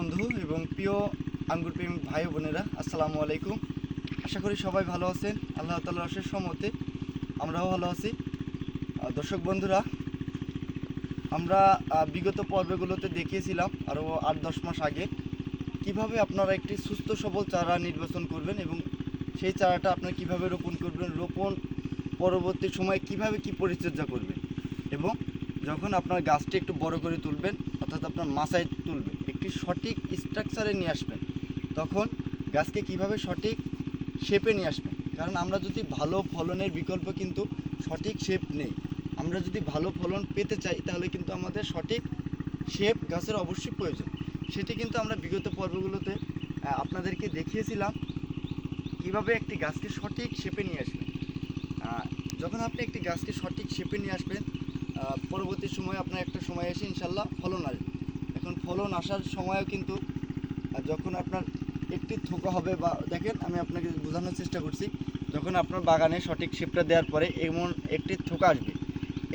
বন্ধু এবং প্রিয় আঙ্গুর প্রেমী ভাই বোনেরা, আসসালামু আলাইকুম। আশা করি সবাই ভালো আছেন। আল্লাহ তালার অশেষ সমতে আমরাও ভালো আছি। দর্শক বন্ধুরা, আমরা বিগত পর্বগুলোতে দেখিয়েছিলাম আরও আট দশ মাস আগে কীভাবে আপনারা একটি সুস্থ সবল চারা নির্বাচন করবেন এবং সেই চারাটা আপনার কীভাবে রোপণ করবেন, রোপণ পরবর্তী সময়ে কীভাবে কি পরিচর্যা করবেন এবং যখন আপনার গাছটি একটু বড় করে তুলবেন, অর্থাৎ আপনার মাচায় তুলবেন, একটি সঠিক স্ট্রাকচারে নিয়ে আসবেন, তখন গাছকে কীভাবে সঠিক শেপে নিয়ে আসবেন? কারণ আমরা যদি ভালো ফলনের বিকল্প কিন্তু সঠিক শেপ নেই, আমরা যদি ভালো ফলন পেতে চাই, তাহলে কিন্তু আমাদের সঠিক শেপ গাছের অবশ্যই প্রয়োজন। সেটি কিন্তু আমরা বিগত পর্বগুলোতে আপনাদেরকে দেখিয়েছিলাম, কীভাবে একটি গাছকে সঠিক শেপে নিয়ে আসবেন। যখন আপনি একটি গাছকে সঠিক শেপে নিয়ে আসবেন পরবর্তী সময়ে আপনার একটা সময় এসে ইনশাল্লাহ ফলন আসবে। এখন ফলন আসার সময়ও কিন্তু যখন আপনার একটি থোকা হবে বা দেখেন আমি আপনাকে বোঝানোর চেষ্টা করছি, যখন আপনার বাগানে সঠিক শেপটা দেওয়ার পরে এমন একটি থোকা আসবে।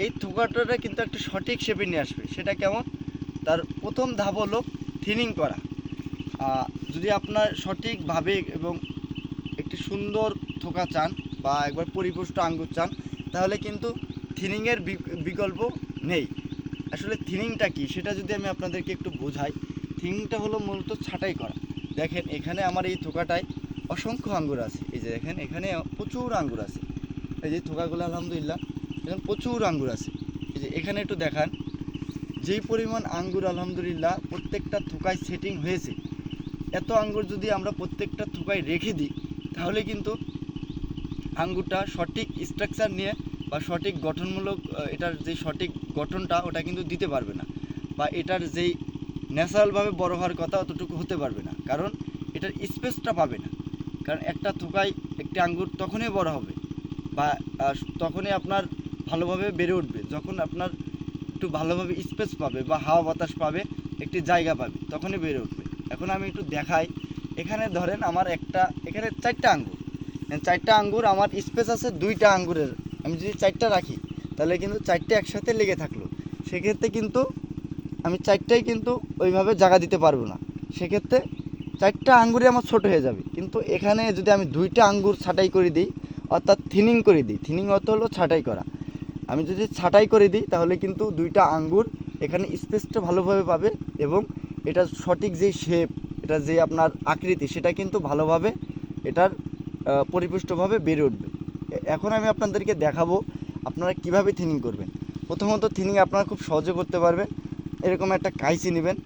এই থোকাটা কিন্তু একটা সঠিক শেপে নিয়ে আসবে। সেটা কেমন? তার প্রথম ধাপ হলো থিনিং করা। যদি আপনার সঠিকভাবে এবং একটি সুন্দর থোকা চান বা একবার পরিপুষ্ট আঙ্গুর চান, তাহলে কিন্তু থিনিংয়ের বিকল্প নেই। আসলে থিনিংটা কি? সেটা যদি আমি আপনাদেরকে একটু বোঝাই, থিনিংটা হলো মূলত ছাঁটাই করা। দেখেন, এখানে আমার এই থোকাটায় অসংখ্য আঙ্গুর আছে। এই যে দেখেন, এখানে প্রচুর আঙ্গুর আছে। এই যে থোকাগুলো, আলহামদুলিল্লাহ, এখানে প্রচুর আঙ্গুর আছে। এই যে এখানে একটু দেখান, যেই পরিমাণ আঙ্গুর, আলহামদুলিল্লাহ, প্রত্যেকটা থোকায় সেটিং হয়েছে, এত আঙ্গুর যদি আমরা প্রত্যেকটা থোকায় রেখে দিই, তাহলে কিন্তু আঙ্গুরটা সঠিক স্ট্রাকচার নিয়ে বা সঠিক গঠনমূলক এটার যে সঠিক গঠনটা, ওটা কিন্তু দিতে পারবে না। বা এটার যেই ন্যাচারালভাবে বড় হওয়ার কথা, অতটুকু হতে পারবে না। কারণ এটার স্পেসটা পাবে না। কারণ একটা থোকায় একটি আঙ্গুর তখনই বড় হবে বা তখনই আপনার ভালোভাবে বেড়ে উঠবে। যখন আপনার একটু ভালোভাবে স্পেস পাবে বা হাওয়া বাতাস পাবে, একটি জায়গা পাবে, তখনই বেড়ে উঠবে। এখন আমি একটু দেখাই। এখানে ধরেন আমার একটা, এখানে চারটা আঙ্গুর। চারটা আঙ্গুর, আমার স্পেস আছে দুইটা আঙ্গুরের আমি যদি চারটা রাখি, তাহলে কিন্তু চারটে একসাথে লেগে থাকল। সেক্ষেত্রে কিন্তু আমি চারটাই কিন্তু ওইভাবে জায়গা দিতে পারব না। সেক্ষেত্রে চারটা আঙ্গুরই আমার ছোট হয়ে যাবে। কিন্তু এখানে যদি আমি দুইটা আঙ্গুর ছাঁটাই করে দিই, অর্থাৎ থিনিং করে দিই, থিনিং অর্থ হলো ছাঁটাই করা। আমি যদি ছাঁটাই করে দিই, তাহলে কিন্তু দুইটা আঙ্গুর এখানে স্পেসটা ভালোভাবে পাবে এবং এটা সঠিক যে শেপ এটা যে আপনার আকৃতি, সেটা কিন্তু ভালোভাবে এটার পরিপুষ্টভাবে বেড়ে উঠবে। এখন আমি আপনাদেরকে দেখাবো আপনারা কীভাবে থিনিং করবেন। প্রথমত থিনিং আপনারা খুব সহজে করতে পারবেন। এরকম একটা কাইচি নেবেন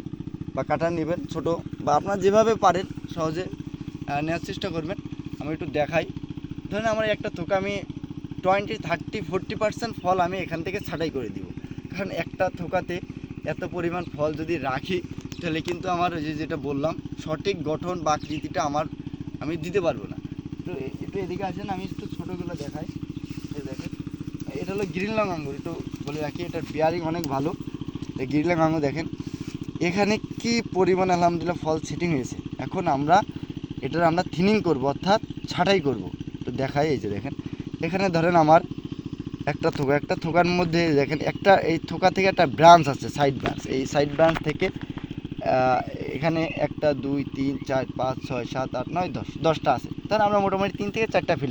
বা কাটার নেবেন ছোট বা আপনারা যেভাবে পারেন সহজে নেওয়ার চেষ্টা করবেন। আমি একটু দেখাই। ধরেন আমার একটা থোকা আমি টোয়েন্টি থার্টি ফোরটি পার্সেন্ট ফল আমি এখান থেকে ছাঁটাই করে দিব। কারণ একটা থোকাতে এত পরিমাণ ফল যদি রাখি, তাহলে কিন্তু আমার যে যেটা বললাম, সঠিক গঠন বা আকৃতিটা আমার, আমি দিতে পারব না। তো এ- একটু এদিকে আসেন, আমি একটু ছোটোগুলো দেখাই। এই দেখেন। এটা হলো গ্রিন লং আঙ্গুর, একটু বলে রাখি, এটার বিয়ারিং অনেক ভালো। এই গ্রিন লং আঙ্গুর দেখেন, এখানে কি পরিমাণ আলহামদুলিল্লাহ ফল সেটিং হয়েছে। এখন আমরা এটার আমরা থিনিং করব, অর্থাৎ ছাঁটাই করব। তো দেখাই, এই যে দেখেন। এখানে ধরেন আমার একটা থোকা, একটা থোকার মধ্যে দেখেন, একটা এই থোকা থেকে একটা ব্রাঞ্চ আছে সাইড ব্রাঞ্চ এই সাইড ব্রাঞ্চ থেকে এখানে একটা, দুই, তিন, চার, পাঁচ, ছয়, সাত, আট, নয়, দশ, দশটা আছে। তাহলে আমরা মোটামুটি তিন থেকে চারটা ফিল